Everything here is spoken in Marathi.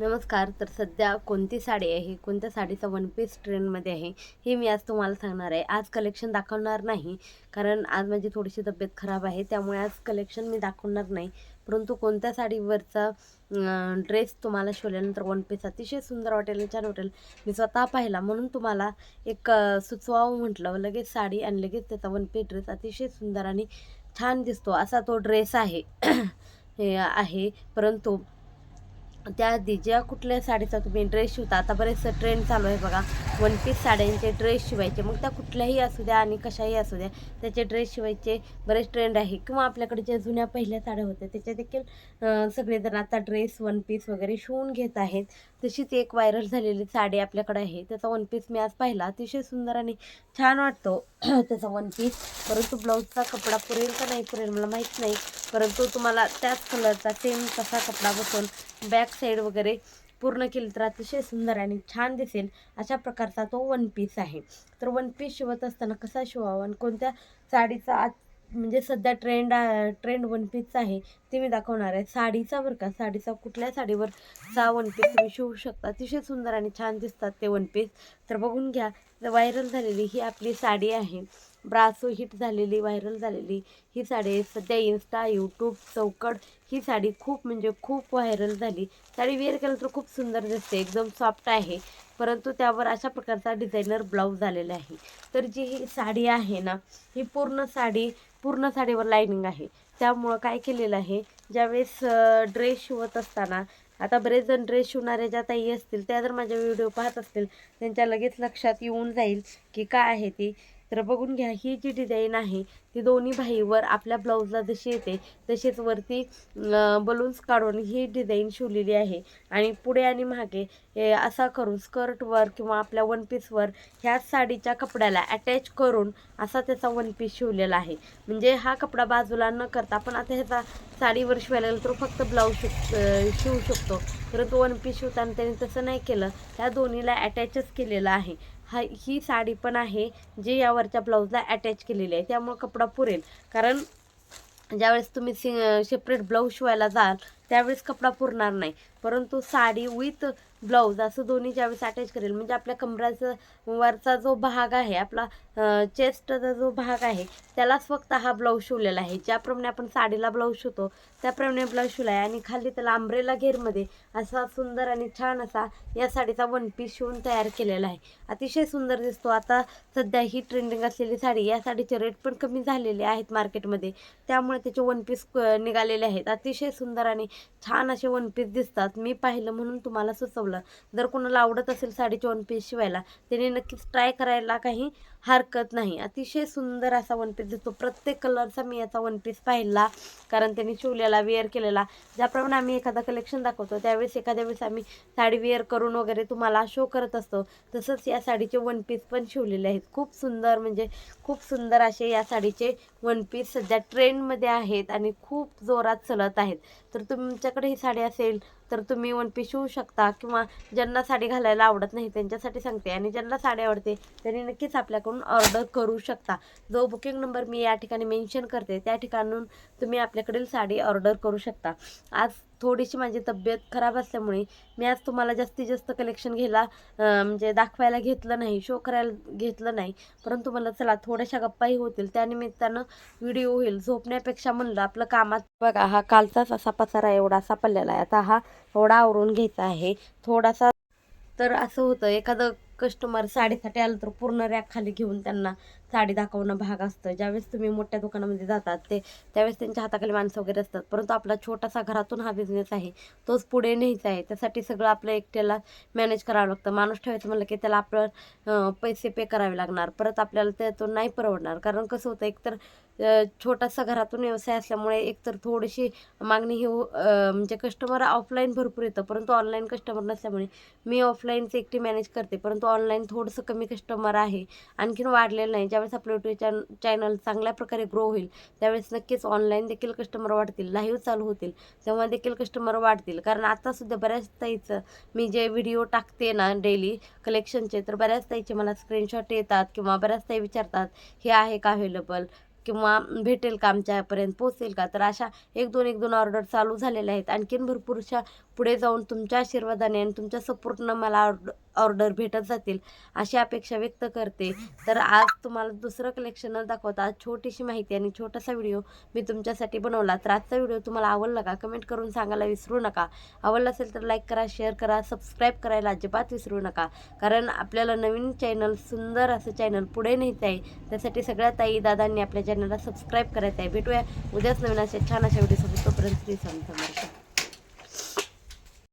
नमस्कार तर सध्या कोणती साडी आहे? कोणत्या साडीचा वन पीस ट्रेंडमध्ये आहे? हे मी आज तुम्हाला सांगणार आहे. आज कलेक्शन दाखवणार नाही कारण आज माझी थोडीशी तब्येत खराब आहे त्यामुळे आज कलेक्शन मी दाखवणार नाही. परंतु कोणत्या साडीवरचा ड्रेस तुम्हाला शिवल्यानंतर वन पीस अतिशय सुंदर वाटेल आणि छान वाटेल मी स्वतः पाहिला. म्हणून तुम्हाला एक सुचवावं म्हटलं. लगेच साडी आणि लगेच त्याचा वन पीस ड्रेस अतिशय सुंदर आणि छान दिसतो. असा तो ड्रेस आहे. हे आहे. परंतु त्याआधी ज्या कुठल्या साडीचा तुम्ही ड्रेस शिवता आता बरेचसं ट्रेंड चालू आहे बघा. वन पीस साड्यांचे ड्रेस शिवायचे. मग त्या कुठल्याही असू द्या आणि कशाही असू द्या त्याचे ड्रेस शिवायचे बरेच ट्रेंड आहे. किंवा आपल्याकडे ज्या जुन्या पहिल्या साड्या होत्या त्याच्या देखील सगळेजण आता ड्रेस वन पीस वगैरे शिवून घेत आहेत. तशीच एक व्हायरल झालेली साडी आपल्याकडे आहे. त्याचा वन पीस मी आज पाहिला. अतिशय सुंदर आणि छान वाटतो. त्याचा वन पीस परंतु ब्लाऊजचा कपडा पुरेल का नाही पुरेल मला माहीत नाही. परंतु तुम्हाला त्याच कलरचा सेम तसा कपडा बसून बॅक साईड वगैरे पूर्ण केली तर अतिशय सुंदर आणि छान दिसेल अशा प्रकारचा तो वन पीस आहे. तर वन पीस शिवत असताना कसा शिवावा आणि कोणत्या साडीचा आज म्हणजे सध्या ट्रेंड ट्रेंड वन पीस आहे ते मी दाखवणार आहे. साडीचा बरं का साडीचा कुठल्या साडीवर चा वन पीस तुम्ही शिवू शकता. अतिशय सुंदर आणि छान दिसतात ते वन पीस तर बघून घ्या व्हायरल झालेली ही आपली साडी आहे ब्रासो हिट झालेली व्हायरल झालेली ही साडी सध्या इन्स्टा यूट्यूब चौकड ही साडी खूप म्हणजे खूप व्हायरल झाली. साडी वेअर केलं तर खूप सुंदर दिसते एकदम सॉफ्ट आहे. परंतु त्यावर अशा प्रकारचा डिझायनर ब्लाऊज आलेला आहे. तर जी ही साडी आहे ना ही पूर्ण साडी पूर्ण साडीवर लाईनिंग आहे. त्यामुळं काय केलेलं आहे ज्यावेळेस ड्रेस शिवत असताना आता बरेच जण ड्रेस शिवणाऱ्या ज्या ताई असतील त्या जर माझ्या व्हिडिओ पाहत असतील त्यांच्या लगेच लक्षात येऊन जाईल की काय आहे ती. तर बघून घ्या ही जी डिझाईन आहे ती दोन्ही भाईवर आपल्या ब्लाऊजला जशी येते तशीच वरती बलून्स काढून ही डिझाईन शिवलेली आहे. आणि पुढे आणि मागे असा करून स्कर्टवर किंवा आपल्या वन पीसवर ह्याच साडीच्या कपड्याला अटॅच करून असा त्याचा वन पीस शिवलेला आहे. म्हणजे हा कपडा बाजूला न करता आपण आता ह्याचा साडीवर शिवायला गेलं तर फक्त ब्लाऊज शिव शिवू शकतो. परंतु वन पीस शिवताना त्याने तसं नाही केलं. त्या दोन्हीला अटॅचच केलेलं आहे. हा ही साडी पण आहे जी यावरच्या ब्लाऊजला अटॅच केलेली आहे. त्यामुळे कपडा पुरेल. कारण ज्यावेळेस तुम्ही सि सेपरेट ब्लाऊज शिवायला जाल त्यावेळेस कपडा पुरणार नाही. परंतु साडी विथ ब्लाऊज असं दोन्ही ज्यावेळेस अटॅच करेल म्हणजे आपल्या कमराचा वरचा जो भाग आहे आपला चेस्टचा जो भाग आहे त्यालाच फक्त हा ब्लाऊज शिवलेला आहे. ज्याप्रमाणे आपण साडीला ब्लाऊज शिवतो त्याप्रमाणे ब्लाऊज शिवला आहे. आणि खाली त्याला आंब्रेला घेरमध्ये असा सुंदर आणि छान असा या साडीचा वन पीस शिवून तयार केलेला आहे. अतिशय सुंदर दिसतो. आता सध्या ही ट्रेंडिंग असलेली साडी या साडीचे रेट पण कमी झालेले आहेत मार्केटमध्ये त्यामुळे त्याचे वन पीस निघालेले आहेत. अतिशय सुंदर आणि छान असे वन पीस दिसतात. मी पाहिलं म्हणून तुम्हाला सुचवलं. जर कोणाला आवडत असेल साडीचे वन पीस शिवायला त्याने नक्कीच ट्राय करायला काही हरकत नाही. अतिशय सुंदर असा वन पीस दिसतो. प्रत्येक कलरचा मी याचा वन पीस पाहिला. कारण त्यांनी शिवलेला वेअर केलेला. ज्याप्रमाणे आम्ही एखादा कलेक्शन दाखवतो त्यावेळेस एखाद्या वेळेस आम्ही साडी वेअर करून वगैरे तुम्हाला शो करत असतो. तसंच या साडीचे वन पीस पण शिवलेले आहेत. खूप सुंदर म्हणजे खूप सुंदर असे या साडीचे वन पीस सध्या ट्रेंडमध्ये आहेत आणि खूप जोरात चलत आहेत. तर तुमच्याकडे ही साडी असेल तर तुम्ही वन पीस शिवू शकता किंवा ज्यांना साडी घालायला आवडत नाही त्यांच्यासाठी सांगते. आणि ज्यांना साडी आवडते त्यांनी नक्कीच आपल्याकडून ऑर्डर करू शकता. जो बुकिंग नंबर मी या ठिकाणी मेन्शन करते त्या ठिकाणून तुम्ही आपल्याकडील साडी ऑर्डर करू शकता. आज थोडीशी माझी तब्येत खराब असल्यामुळे मी आज तुम्हाला जास्तीत जास्त कलेक्शन घ्यायला म्हणजे दाखवायला घेतलं नाही शो करायला घेतलं नाही. परंतु मला चला थोड्याशा गप्पाही होतील. त्यानिमित्तानं व्हिडिओ होईल. झोपण्यापेक्षा म्हणलं आपलं कामात बघा हा कालचाच असा पसारा एवढा असा पडलेला आहे. आता हा एवढा आवरून घ्यायचा आहे. थोडासा तर असं होतं एखादं कस्टमर साडीसाठी आलं तर पूर्ण रॅक खाली घेऊन त्यांना साडी दाखवणं भाग असतं. ज्यावेळेस तुम्ही मोठ्या दुकानामध्ये जातात ते त्यावेळेस त्यांच्या हाताखाली माणसं वगैरे असतात. परंतु आपला छोटासा घरातून हा बिझनेस आहे. तोच पुढे न्यायचा आहे. त्यासाठी सगळं आपलं एकट्याला मॅनेज करावं लागतं. माणूस ठेवायचं म्हणलं की त्याला आपलं पैसे पे करावे लागणार. परत आपल्याला त्यातून नाही परवडणार. कारण कसं होतं एकतर छोटासा घरातून व्यवसाय असल्यामुळे एकतर थोडीशी मागणी ही हो- म्हणजे कस्टमर ऑफलाईन भरपूर येतं. परंतु ऑनलाईन कस्टमर नसल्यामुळे मी ऑफलाईनचं एकटी मॅनेज करते. परंतु ऑनलाईन थोडंसं कमी कस्टमर आहे. आणखीन वाढलेलं नाही. ज्या ज्यावेळेस आपलं यूट्यूब चॅन चॅनल चांगल्या प्रकारे ग्रो होईल त्यावेळेस नक्कीच ऑनलाईन देखील कस्टमर वाढतील लाईव्ह चालू होतील तेव्हा देखील कस्टमर वाढतील. कारण आतासुद्धा बऱ्याच ताईचं मी जे व्हिडिओ टाकते ना डेली कलेक्शनचे तर बऱ्याच ताईचे मला स्क्रीनशॉट येतात किंवा बऱ्याच ताई विचारतात हे आहे का अवेलेबल किंवा भेटेल का आमच्यापर्यंत? पोचेल का? तर अशा एक दोन एक दोन ऑर्डर चालू झालेल्या आहेत. आणखीन भरपूरशा पुढे जाऊन तुमच्या आशीर्वादाने आणि तुमच्या सपोर्टनं मला ऑर्ड ऑर्डर भेटत जातील अशी अपेक्षा व्यक्त करते. तर आज तुम्हाला दुसरं कलेक्शन न दाखवता आज छोटीशी माहिती आणि छोटासा व्हिडिओ मी तुमच्यासाठी बनवला. तर आजचा व्हिडिओ तुम्हाला आवडला का कमेंट करून सांगायला विसरू नका. आवडला असेल तर लाईक करा शेअर करा सबस्क्राईब करायला अजिबात विसरू नका. कारण आपल्याला नवीन चॅनल सुंदर असं चॅनल पुढे न्यायचं आहे. त्यासाठी सगळ्या ताई दादांनी आपल्या चॅनलला सबस्क्राईब करायचं आहे. भेटूया उद्याच नवीन असे छान अशा व्हिडिओसोबत तोपर्यंत श्री